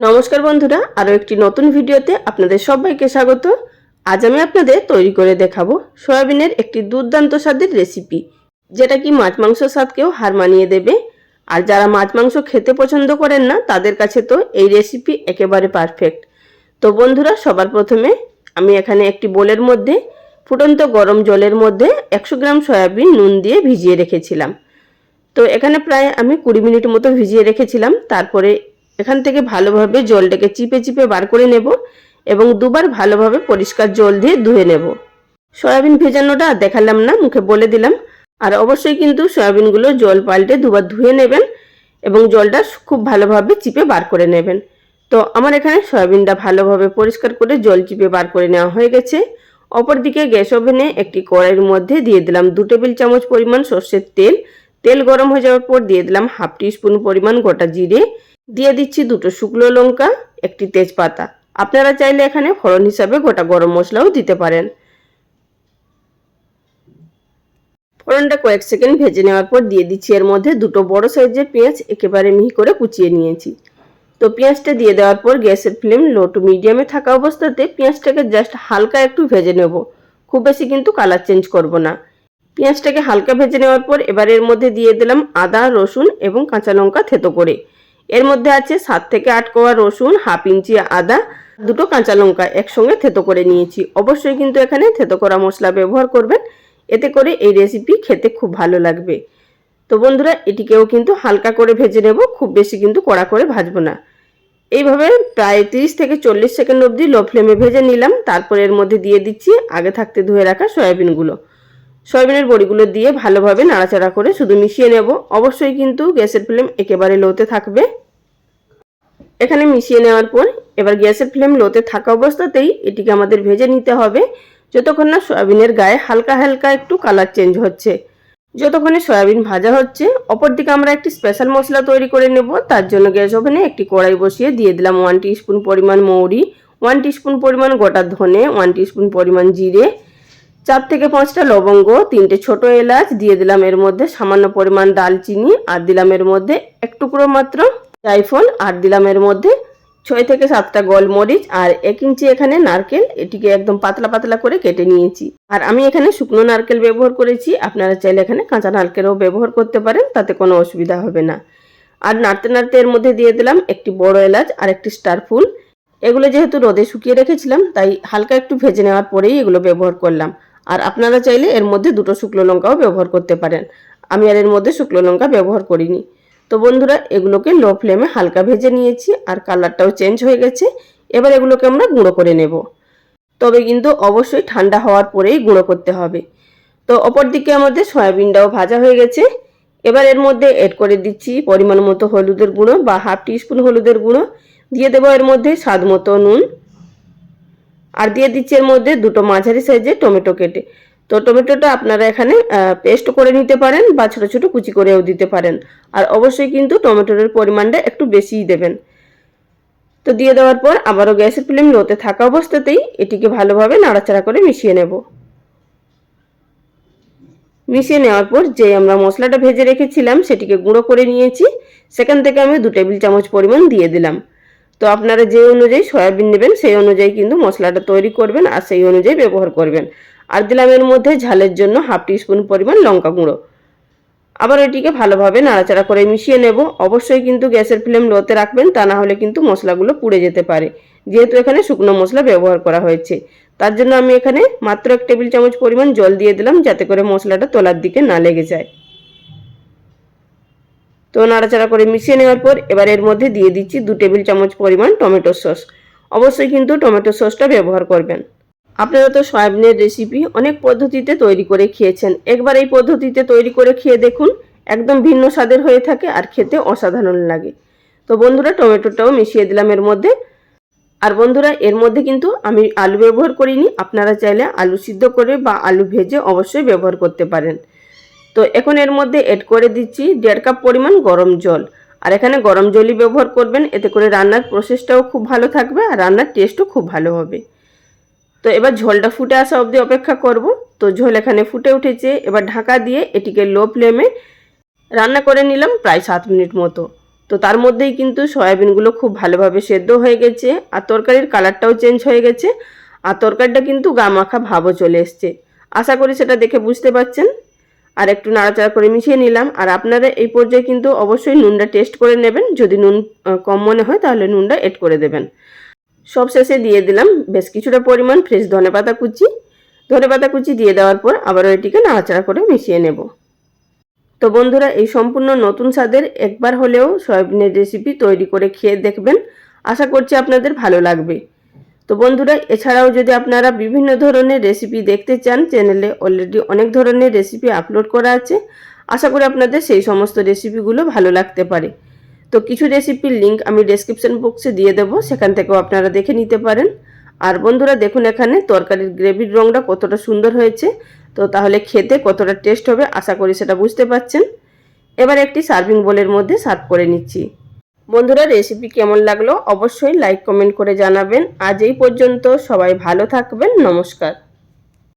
নমস্কার বন্ধুরা, আরও একটি নতুন ভিডিওতে আপনাদের সবাইকে স্বাগত। আজ আমি আপনাদের তৈরি করে দেখাবো সয়াবিনের একটি দুর্দান্ত স্বাদের রেসিপি, যেটা কি মাছ মাংস স্বাদকেও হার মানিয়ে দেবে। আর যারা মাছ মাংস খেতে পছন্দ করেন না, তাদের কাছে তো এই রেসিপি একেবারে পারফেক্ট। তো বন্ধুরা, সবার প্রথমে আমি এখানে একটি বোলের মধ্যে, ফুটন্ত গরম জলের মধ্যে একশো গ্রাম সয়াবিন নুন দিয়ে ভিজিয়ে রেখেছিলাম। তো এখানে প্রায় আমি কুড়ি মিনিট মতো ভিজিয়ে রেখেছিলাম, তারপরে এখান থেকে ভালোভাবে জলটাকে চিপে চিপে বার করে নেব এবং দুবার ভালোভাবে পরিষ্কার জল দিয়ে ধুয়ে নেব। সয়াবিন ভেজানোটা দেখালাম না, মুখে বলে দিলাম। আর অবশ্যই কিন্তু সয়াবিনগুলো জল পাল্টে দুবার ধুয়ে নেবেন এবং জলটা খুব ভালোভাবে চিপে বার করে নেবেন। তো আমার এখানে সয়াবিনটা ভালোভাবে পরিষ্কার করে জল চিপে বার করে নেওয়া হয়ে গেছে। অপরদিকে গ্যাস ওভেনে একটি কড়াইয়ের মধ্যে দিয়ে দিলাম দু টেবিল চামচ পরিমাণ সর্ষের তেল। তেল গরম হয়ে যাওয়ার পর দিয়ে দিলাম হাফ টি স্পুন পরিমাণ গোটা জিরে। দিয়ে দিচ্ছি দুটো শুকনো লঙ্কা, একটি তেজপাতা। আপনারা চাইলে এখানে ফোড়ন হিসাবে গোটা গরম মশলাও দিতে পারেন। ফোড়নটা কয়েক সেকেন্ড ভেজে নেওয়ার পর দিয়ে দিচ্ছি এর মধ্যে দুটো বড় সাইজের পেঁয়াজ, একেবারে মিহি করে কুচিয়ে নিয়েছি। তো পেঁয়াজটা দিয়ে দেওয়ার পর গ্যাসের ফ্লেম লো টু মিডিয়ামে থাকা অবস্থাতে পেঁয়াজটাকে জাস্ট হালকা একটু ভেজে নেব। খুব বেশি কিন্তু কালার চেঞ্জ করব না। পেঁয়াজটাকে হালকা ভেজে নেওয়ার পর এবার এর মধ্যে দিয়ে দিলাম আদা, রসুন এবং কাঁচা লঙ্কা থেতো করে। এর মধ্যে আছে সাত থেকে আট কোয়া রসুন, হাফ ইঞ্চি আদা, দুটো কাঁচা লঙ্কা একসঙ্গে থেতো করে নিয়েছি। অবশ্যই কিন্তু এখানে থেতো করা মশলা ব্যবহার করবেন। এতে করে এই রেসিপি খেতে খুব ভালো লাগবে। তো বন্ধুরা, এটিকেও কিন্তু হালকা করে ভেজে নেব, খুব বেশি কিন্তু কড়া করে ভাজবো না। এইভাবে প্রায় তিরিশ থেকে চল্লিশ সেকেন্ড অবধি লো ফ্লেমে ভেজে নিলাম। তারপর এর মধ্যে দিয়ে দিচ্ছি আগে থাকতে ধুয়ে রাখা সয়াবিনগুলো। সয়াবিনের বড়িগুলো দিয়ে ভালোভাবে নাড়াচাড়া করে শুধু মিশিয়ে নেব। অবশ্যই কিন্তু গ্যাসের ফ্লেম একেবারে লোতে থাকবে। এখানে মিশিয়ে নেওয়ার পর এবার গ্যাসের ফ্লেম লোতে থাকা অবস্থাতেই এটিকে আমাদের ভেজে নিতে হবে। যতক্ষণ না সয়াবিনের গায়ে হালকা হালকা একটু কালার চেঞ্জ হচ্ছে। যতক্ষণে সয়াবিন ভাজা হচ্ছে, অপরদিকে আমরা একটি স্পেশাল মশলা তৈরি করে নেব। তার জন্য গ্যাস ওভেনে একটি কড়াই বসিয়ে দিয়ে দিলাম ওয়ান স্পুন পরিমাণ মৌরি, ওয়ান স্পুন পরিমাণ গোটা ধনে, ওয়ান স্পুন পরিমাণ জিরে চার থেকে পাঁচটা লবঙ্গ, তিনটে ছোট এলাচ, দিয়ে দিলাম এর মধ্যে সামান্য পরিমাণ দালচিনি আর দিলাম এর মধ্যে এক টুকরো মাত্র জায়ফল, আর দিলাম এর মধ্যে ছয় থেকে সাতটা গোলমরিচ, আর এক ইঞ্চি এখানে নারকেল। এটিকে একদম পাতলা পাতলা করে কেটে নিয়েছি। আর আমি এখানে শুকনো নারকেল ব্যবহার করেছি। আপনারা চাইলে এখানে কাঁচা নারকেলও ব্যবহার করতে পারেন, তাতে কোনো অসুবিধা হবে না। আর নাড়তে নাড়তে এর মধ্যে দিয়ে দিলাম একটি বড় এলাচ, আর একটি স্টার ফুল। এগুলো যেহেতু রোদে শুকিয়ে রেখেছিলাম, তাই হালকা একটু ভেজে নেওয়ার পরেই এগুলো ব্যবহার করলাম। আর আপনারা চাইলে এর মধ্যে দুটো শুকনো লঙ্কাও ব্যবহার করতে পারেন। আমি আর এর মধ্যে শুকনো লঙ্কা ব্যবহার করিনি। তো বন্ধুরা, এগুলোকে লো ফ্লেমে হালকা ভেজে নিয়েছি আর কালারটাও চেঞ্জ হয়ে গেছে। এবার এগুলোকে আমরা গুঁড়ো করে নেব। তবে কিন্তু অবশ্যই ঠান্ডা হওয়ার পরেই গুঁড়ো করতে হবে। তো অপরদিকে আমাদের সয়াবিনটাও ভাজা হয়ে গেছে। এবার এর মধ্যে এড করে দিচ্ছি পরিমাণ মতো হলুদের গুঁড়ো বা হাফ টিস্পুন হলুদের গুঁড়ো। দিয়ে দেবো এর মধ্যে স্বাদ মতো নুন। আর দিয়ে দিচ্ছি এর মধ্যে দুটো মাঝারি সাইজের টমেটো কেটে। তো টমেটোটা আপনারা এখানে পেস্ট করে নিতে পারেন বা ছোটো ছোটো কুচি করেও দিতে পারেন। আর অবশ্যই কিন্তু টমেটোর পরিমাণটা একটু বেশিই দেবেন। তো দিয়ে দেওয়ার পর আবারও গ্যাসের ফ্লেম লোতে থাকা অবস্থাতেই এটিকে ভালোভাবে নাড়াচাড়া করে মিশিয়ে নেব। মিশিয়ে নেওয়ার পর যে আমরা মশলাটা ভেজে রেখেছিলাম সেটিকে গুঁড়ো করে নিয়েছি। সেখান থেকে আমি দু টেবিল চামচ পরিমাণ দিয়ে দিলাম। তো আপনারা যে অনুযায়ী সয়াবিন নেবেন, সেই অনুযায়ী কিন্তু মশলাটা তৈরি করবেন আর সেই অনুযায়ী ব্যবহার করবেন। আর দিলাম এর মধ্যে ঝালের জন্য হাফ স্পুন পরিমাণ লঙ্কা গুঁড়ো। আবার এটিকে ভালোভাবে নাড়াচাড়া করে মিশিয়ে নেব। অবশ্যই কিন্তু গ্যাসের ফ্লেম লোতে রাখবেন, তা না হলে কিন্তু মশলাগুলো পুড়ে যেতে পারে। যেহেতু এখানে শুকনো মশলা ব্যবহার করা হয়েছে। তার জন্য আমি এখানে মাত্র এক টেবিল চামচ পরিমাণ জল দিয়ে দিলাম, যাতে করে মশলাটা তোলার দিকে না লেগে যায়। তো নাড়াচাড়া করে মিশিয়ে নেওয়ার পর এবার এর মধ্যে দিয়ে দিচ্ছি দু টেবিল চামচ পরিমাণ টমেটো সস। অবশ্যই কিন্তু টমেটো সসটা ব্যবহার করবেন। আপনারা তো সয়াবিনের রেসিপি অনেক পদ্ধতিতে তৈরি করে খেয়েছেন। একবার এই পদ্ধতিতে তৈরি করে খেয়ে দেখুন, একদম ভিন্ন স্বাদের হয়ে থাকে আর খেতে অসাধারণ লাগে। তো বন্ধুরা, টমেটোটাও মিশিয়ে দিলাম এর মধ্যে। আর বন্ধুরা, এর মধ্যে কিন্তু আমি আলু ব্যবহার করিনি। আপনারা চাইলে আলু সিদ্ধ করে বা আলু ভেজে অবশ্যই ব্যবহার করতে পারেন। তো এখন এর মধ্যে এড করে দিচ্ছি দেড় কাপ পরিমাণ গরম জল। আর এখানে গরম জলই ব্যবহার করবেন, এতে করে রান্নার প্রসেসটাও খুব ভালো থাকবে আর রান্নার টেস্টও খুব ভালো হবে। তো এবার ঝোলটা ফুটে আসা অবধি অপেক্ষা করব। তো ঝোল এখানে ফুটে উঠেছে, এবার ঢাকা দিয়ে এটিকে লো ফ্লেমে রান্না করে নিলাম প্রায় সাত মিনিট মতো। তো তার মধ্যেই কিন্তু সয়াবিনগুলো খুব ভালোভাবে সেদ্ধ হয়ে গেছে, আর তরকারির কালারটাও চেঞ্জ হয়ে গেছে, আর তরকারিটা কিন্তু গা মাখা ভাবও চলে এসছে। আশা করি সেটা দেখে বুঝতে পারছেন। আর একটু নাড়াচাড়া করে মিশিয়ে নিলাম। আর আপনারা এই পর্যায়ে কিন্তু অবশ্যই নুনটা টেস্ট করে নেবেন। যদি নুন কম মনে হয় তাহলে নুনটা এড করে দেবেন। সব শেষে দিয়ে দিলাম বেশ কিছুটা পরিমাণ ফ্রেশ ধনেপাতা কুচি। ধনেপাতা কুচি দিয়ে দেওয়ার পর আবারও এটিকে নাড়াচাড়া করে মিশিয়ে নেব। তো বন্ধুরা, এই সম্পূর্ণ নতুন স্বাদের একবার হলেও সয়াবিনের রেসিপি তৈরি করে খেয়ে দেখবেন। আশা করছি আপনাদের ভালো লাগবে। তো বন্ধুরা, এছাড়াও যদি আপনারা বিভিন্ন ধরনের রেসিপি দেখতে চান চ্যানেলে অলরেডি অনেক ধরনের রেসিপি আপলোড করা আছে। আশা করি আপনাদের সেই সমস্ত রেসিপিগুলো ভালো লাগতে পারে। তো কিছু রেসিপির লিংক আমি ডেসক্রিপশন বক্সে দিয়ে দেবো, সেখান থেকেও আপনারা দেখে নিতে পারেন। আর বন্ধুরা, দেখুন এখানে তরকারির গ্রেভির রঙটা কতটা সুন্দর হয়েছে। তো তাহলে খেতে কতটা টেস্ট হবে, আশা করি সেটা বুঝতে পারছেন। এবার একটি সার্ভিং বোলের মধ্যে সার্ভ করে নিচ্ছি। বন্ধুরা রেসিপি কেমন লাগল অবশ্যই লাইক কমেন্ট করে জানাবেন। আজ এই পর্যন্ত সবাই ভালো থাকবেন, নমস্কার।